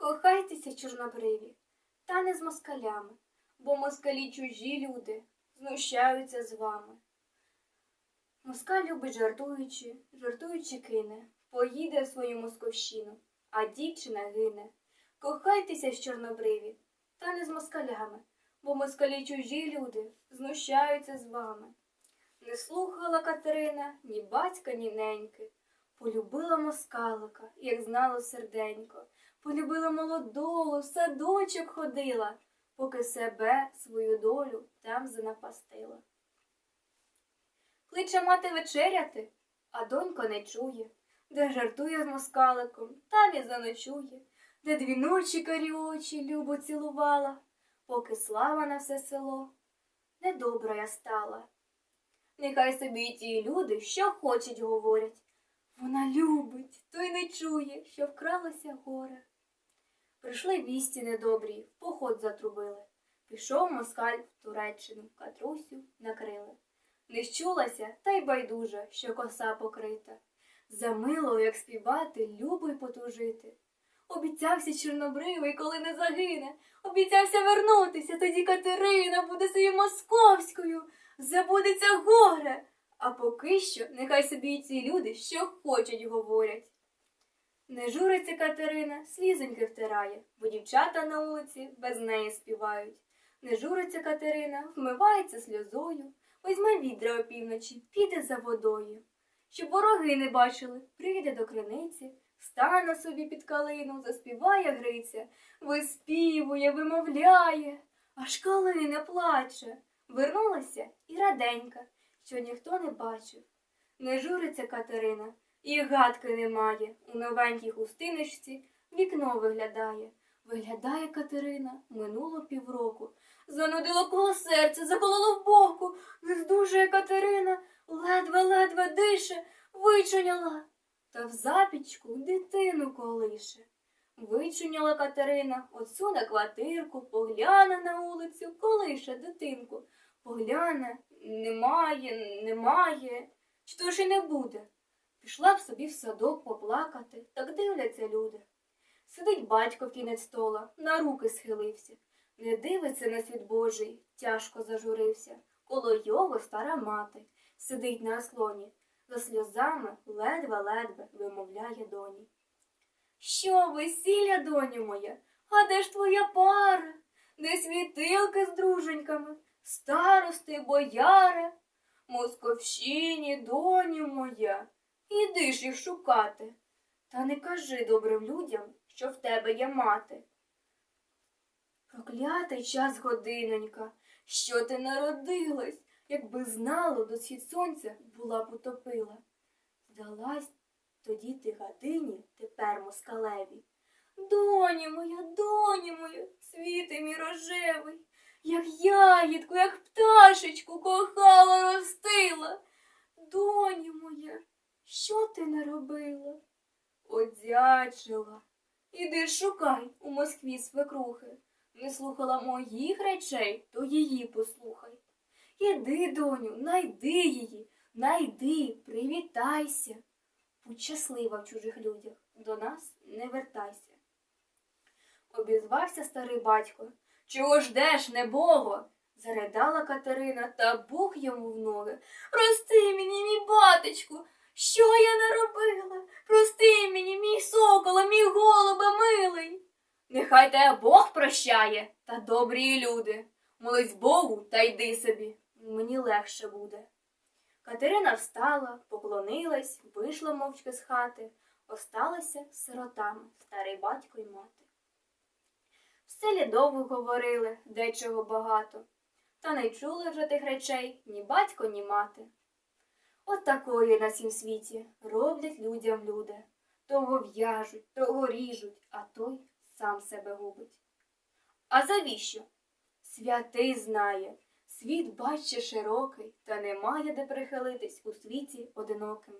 Кохайтеся, чорнобриві, та не з москалями, бо москалі чужі люди знущаються з вами. Москаль любить жартуючи, жартуючи кине, поїде в свою московщину, а дівчина гине. Кохайтеся чорнобриві, та не з москалями, бо москалі чужі люди знущаються з вами. Не слухала Катерина ні батька, ні неньки. Полюбила москалика, як знало серденько. Полюбила молодого, в садочок ходила, поки себе, свою долю там занапастила. Кличе мати вечеряти, а донько не чує, де жартує з москаликом, там і заночує, де дві ночі карі очі любо цілувала, поки слава на все село, недобра я стала. Нехай собі й ті люди, що хочуть, говорять. Вона любить, той не чує, що вкралося горе. Прийшли вісті недобрі, в поход затрубили. Пішов москаль в Туреччину, Катрусю накрили. Не щулася, та й байдужа, що коса покрита. Замило, як співати, любо й потужити. Обіцявся чорнобривий, коли не загине. Обіцявся вернутися, тоді Катерина буде своєю московською, забудеться горе. А поки що нехай собі ці люди, що хочуть, говорять. Не журиться Катерина, слізоньки втирає, бо дівчата на вулиці без неї співають. Не журиться Катерина, вмивається сльозою, візьме відра опівночі, піде за водою. Щоб вороги не бачили, прийде до криниці, стане собі під калину, заспіває Гриця, виспівує, вимовляє, аж калина плаче. Вернулася і раденька, що ніхто не бачив. Не журиться Катерина, і гадки немає. У новенькій хустиночці вікно виглядає. Виглядає Катерина, минуло півроку. Занудило коло серця, закололо в боку. Не здужує Катерина, ледве-ледве дише, вичуняла. Та в запічку дитину колише. Вичуняла Катерина, отцю на квартирку, погляне на вулицю, колише дитинку. Погляне, немає, немає, чи то ж і не буде. Пішла б собі в садок поплакати, так дивляться люди. Сидить батько в кінець стола, на руки схилився. Не дивиться на світ Божий, тяжко зажурився. Коло його стара мати сидить на ослоні, за сльозами ледве-ледве вимовляє доні. Що, весілля, доню моя, а де ж твоя пара? Де світилки з друженьками, старости, бояри? Московщині, доню моя, іди ж їх шукати. Та не кажи добрим людям, що в тебе є мати. Проклятий час годинонька, що ти народилась, якби знало, до схід сонця була б утопила. Здалась тоді ти гадині, тепер москалеві. Доню моя, доню моя, світи мій рожевий, як ягідку, як пташечку кохала, ростила. Доню моя, що ти наробила? Одячила. Іди шукай у Москві свекрухи. Не слухала моїх речей, то її послухай. Іди, доню, найди її, найди, привітайся. Будь щаслива в чужих людях, до нас не вертайся. Обізвався старий батько. Чого ждеш, небого? заридала Катерина та бух йому в ноги. Прости мені, мій батечку, що я наробила? Прости мені, мій соколо, мій голубе милий. Нехай тебе Бог прощає та добрі люди. Молись Богу та йди собі, мені легше буде. Катерина встала, поклонилась, вийшла мовчки з хати, осталася сиротами старий батько й мати. В селі довго говорили, дечого багато, та не чули вже тих речей ні батько, ні мати. От такої на всім світі роблять людям люди. Того в'яжуть, того ріжуть, а той сам себе губить. А завіщо? Святий знає, світ бачить широкий, та немає де прихилитись у світі одиноким.